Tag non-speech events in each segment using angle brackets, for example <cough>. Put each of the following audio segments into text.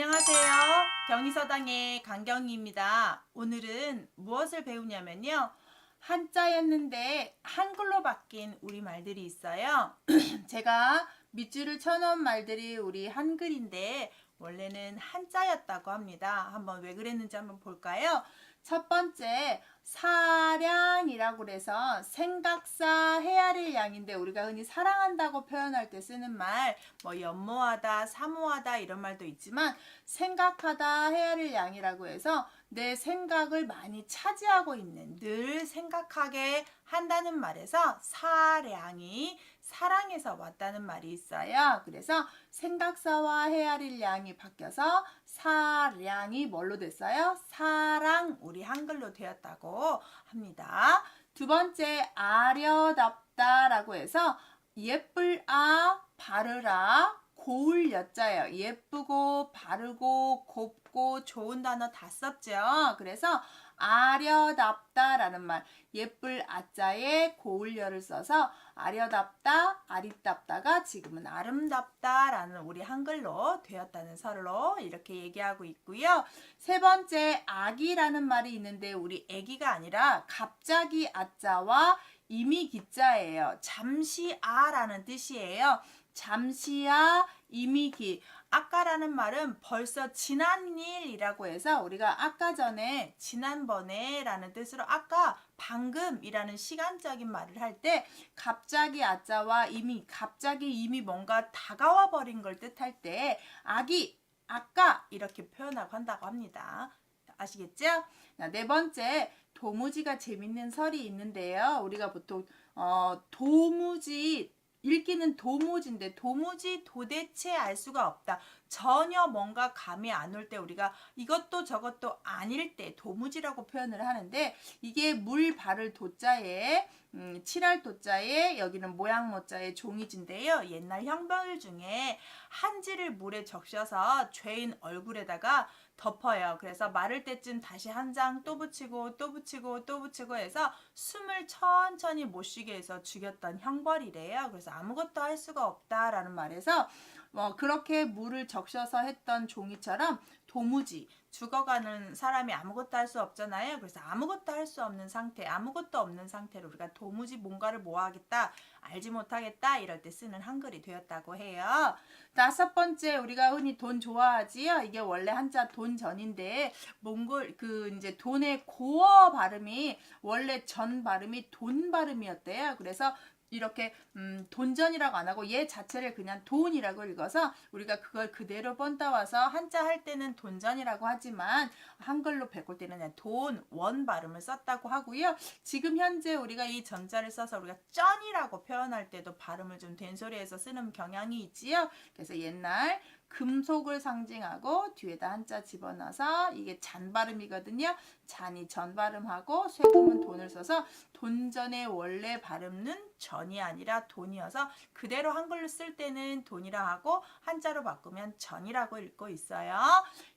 안녕하세요. 경희서당의 강경희입니다. 오늘은 무엇을 배우냐면요. 한자였는데 한글로 바뀐 우리말들이 있어요. <clears throat> 제가 밑줄을 쳐놓은 말들이 우리 한글인데 원래는 한자였다고 합니다. 한번 왜 그랬는지 한번 볼까요? 첫 번째 사량이라고 그래서 생각사 헤아릴 양인데 우리가 흔히 사랑한다고 표현할 때 쓰는 말 뭐 연모하다 사모하다 이런 말도 있지만 생각하다 헤아릴 양이라고 해서 내 생각을 많이 차지하고 있는 늘 생각하게 한다는 말에서 사량이 사랑에서 왔다는 말이 있어요. 그래서 생각사와 헤아릴 양이 바뀌어서 사량이 뭘로 됐어요? 사랑 우리 한글로 되었다고 합니다. 두 번째 아려답다라고 해서 예쁠 아 바르라 고울 여자예요. 예쁘고 바르고 곱고 좋은 단어 다 썼죠. 그래서 아려답다라는 말 예쁠 아자에 고울여를 써서 아려답다 아리답다가 지금은 아름답다라는 우리 한글로 되었다는 설로 이렇게 얘기하고 있고요. 세 번째 아기라는 말이 있는데 우리 애기가 아니라 갑자기 아자와 이미 기자예요. 잠시 아라는 뜻이에요. 잠시야 이미기 아까라는 말은 벌써 지난 일이라고 해서 우리가 아까 전에 지난번에 라는 뜻으로 아까 방금이라는 시간적인 말을 할 때 갑자기 아자와 이미 갑자기 이미 뭔가 다가와 버린 걸 뜻할 때 아기 아까 이렇게 표현하고 한다고 합니다. 아시겠죠? 자, 네 번째 도무지가 재밌는 설이 있는데요. 우리가 보통 어, 도무지 읽기는 도무지인데 도무지 도대체 알 수가 없다. 전혀 뭔가 감이 안 올 때 우리가 이것도 저것도 아닐 때 도무지라고 표현을 하는데 이게 물 발을 도자에 음, 칠할 도자에 여기는 모양 모자에 종이진데요. 옛날 형벌 중에 한지를 물에 적셔서 죄인 얼굴에다가 덮어요. 그래서 마를 때쯤 다시 한 장 또 붙이고 또 붙이고 또 붙이고 해서 숨을 천천히 못 쉬게 해서 죽였던 형벌이래요. 그래서 아무것도 할 수가 없다라는 말에서 뭐 그렇게 물을 적 셔서 했던 종이처럼 도무지 죽어가는 사람이 아무것도 할 수 없잖아요. 그래서 아무것도 할 수 없는 상태, 아무것도 없는 상태로 우리가 도무지 뭔가를 뭐 하겠다, 알지 못하겠다 이럴 때 쓰는 한글이 되었다고 해요. 다섯 번째 우리가 흔히 돈 좋아하지요. 이게 원래 한자 돈 전인데 몽골 그 이제 돈의 고어 발음이 원래 전 발음이 돈 발음이었대요. 그래서 이렇게 음, 돈전이라고 안 하고 얘 자체를 그냥 돈이라고 읽어서 우리가 그걸 그대로 번따와서 한자 할 때는 돈전이라고 하지만 한글로 바꿀 때는 돈, 원 발음을 썼다고 하고요. 지금 현재 우리가 이 전자를 써서 우리가 쩐이라고 표현할 때도 발음을 좀 된소리해서 쓰는 경향이 있지요. 그래서 옛날 금속을 상징하고 뒤에다 한자 집어넣어서 이게 잔 발음이거든요. 잔이 전 발음하고 쇠금은 돈을 써서 돈전의 원래 발음은 전이 아니라 돈이어서 그대로 한글로 쓸 때는 돈이라 하고 한자로 바꾸면 전이라고 읽고 있어요.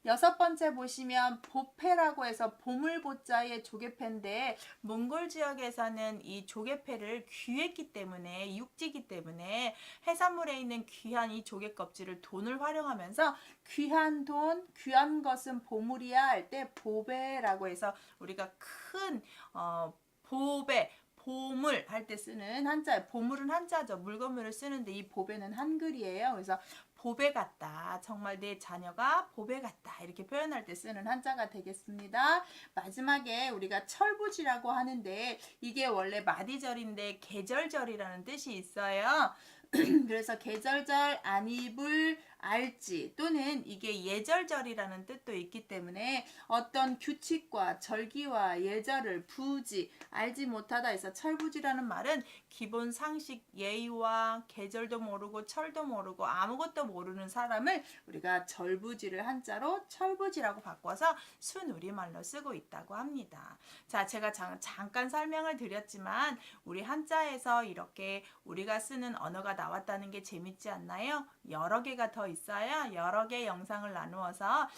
여섯 번째 보시면 보패라고 해서 보물보자의 조개패인데 몽골 지역에서는 이 조개패를 귀했기 때문에 육지기 때문에 해산물에 있는 귀한 이 조개 껍질을 돈을 활용 하면서 귀한 돈, 귀한 것은 보물이야 할 때 보배라고 해서 우리가 큰 어, 보배 보물 할 때 쓰는 한자 보물은 한자죠. 물건물을 쓰는데 이 보배는 한글이에요. 그래서 보배 같다. 정말 내 자녀가 보배 같다. 이렇게 표현할 때 쓰는 한자가 되겠습니다. 마지막에 우리가 철부지라고 하는데 이게 원래 마디절인데 계절절이라는 뜻이 있어요. <clears throat> 그래서 계절절 안 입을 알지 또는 이게 예절절이라는 뜻도 있기 때문에 어떤 규칙과 절기와 예절을 부지 알지 못하다 해서 철부지라는 말은 기본 상식 예의와 계절도 모르고 철도 모르고 아무것도 모르는 사람을 우리가 절부지를 한자로 철부지라고 바꿔서 순우리말로 쓰고 있다고 합니다. 자, 제가 자, 잠깐 설명을 드렸지만 우리 한자에서 이렇게 우리가 쓰는 언어가 나왔다는 게 재밌지 않나요? 여러 개가 더 있어요. 여러 개 영상을 나누어서 여러분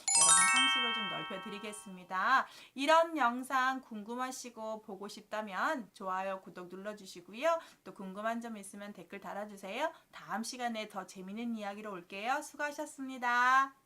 상식을 좀 넓혀 드리겠습니다. 이런 영상 궁금하시고 보고 싶다면 좋아요, 구독 눌러주시고요. 또 궁금한 점 있으면 댓글 달아주세요. 다음 시간에 더 재밌는 이야기로 올게요. 수고하셨습니다.